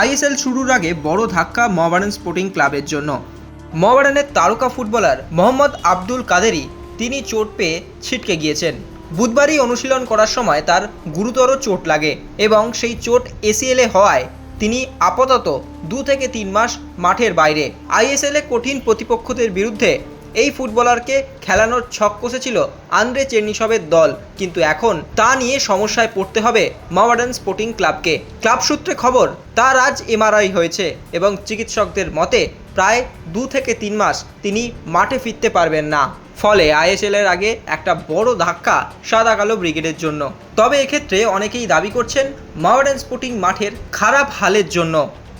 ISL শুরুর আগে বড় ধাক্কা মহাবারান স্পোর্টিং ক্লাবের জন্য। মহাবারানের তারকা ফুটবলার মোহাম্মদ আব্দুল কাদেরি তিনি চোট পেয়ে ছিটকে গিয়েছেন। বুধবারই অনুশীলন করার সময় তার গুরুতর চোট লাগে এবং সেই চোট এসিএলে হওয়ায় তিনি আপাতত দু থেকে তিন মাস মাঠের বাইরে। আইএসএলে কঠিন প্রতিপক্ষদের বিরুদ্ধে এই ফুটবলারকে খেলানোর ছক কষেছিল আন্দ্রে চেরনিসবের দল, কিন্তু এখন তা নিয়ে সমস্যায় পড়তে হবে মাওয়ার্ডান স্পোর্টিং ক্লাবকে। ক্লাব সূত্রে খবর, তার আজ এমআরআই হয়েছে এবং চিকিৎসকদের মতে প্রায় দু থেকে তিন মাস তিনি মাঠে ফিরতে পারবেন না। ফলে আইএসএল এর আগে একটা বড় ধাক্কা সাদা কালো ব্রিগেডের জন্য। তবে এক্ষেত্রে অনেকেই দাবি করছেন মাওয়ার্ডান স্পোর্টিং মাঠের খারাপ হালের জন্য।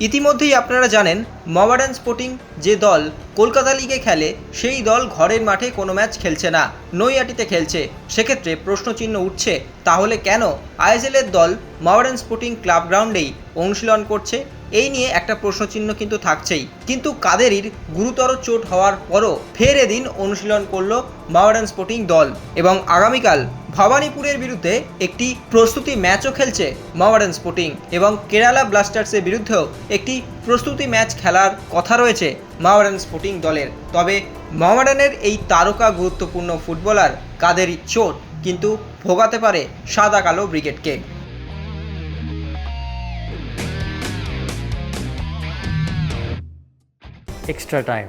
ইতিমধ্যেই আপনারা জানেন মহাবাডান স্পোর্টিং যে দল কলকাতা লিগে খেলে, সেই দল ঘরের মাঠে কোনো ম্যাচ খেলছে না নৈয়াটিতে খেলছে। সেক্ষেত্রে প্রশ্নচিহ্ন উঠছে, তাহলে কেন আইএসএল এর দল মহাবাডান স্পোর্টিং ক্লাব গ্রাউন্ডেই অনুশীলন করছে? এই নিয়ে একটা প্রশ্নচিহ্ন কিন্তু থাকছেই। কিন্তু কাদেরির গুরুতর চোট হওয়ার পরও ফের এদিন অনুশীলন করল মাওয়ারান স্পোর্টিং দল এবং আগামীকাল ভবানীপুরের বিরুদ্ধে একটি প্রস্তুতি ম্যাচও খেলছে মাওয়ারান স্পোর্টিং এবং কেরালা ব্লাস্টার্সের বিরুদ্ধেও একটি প্রস্তুতি ম্যাচ খেলার কথা রয়েছে মাওয়ারান স্পোর্টিং দলের তবে মাওয়ারানের এই তারকা গুরুত্বপূর্ণ ফুটবলার কাদেরই চোট কিন্তু ভোগাতে পারে সাদা কালো ব্রিগেডকে extra time.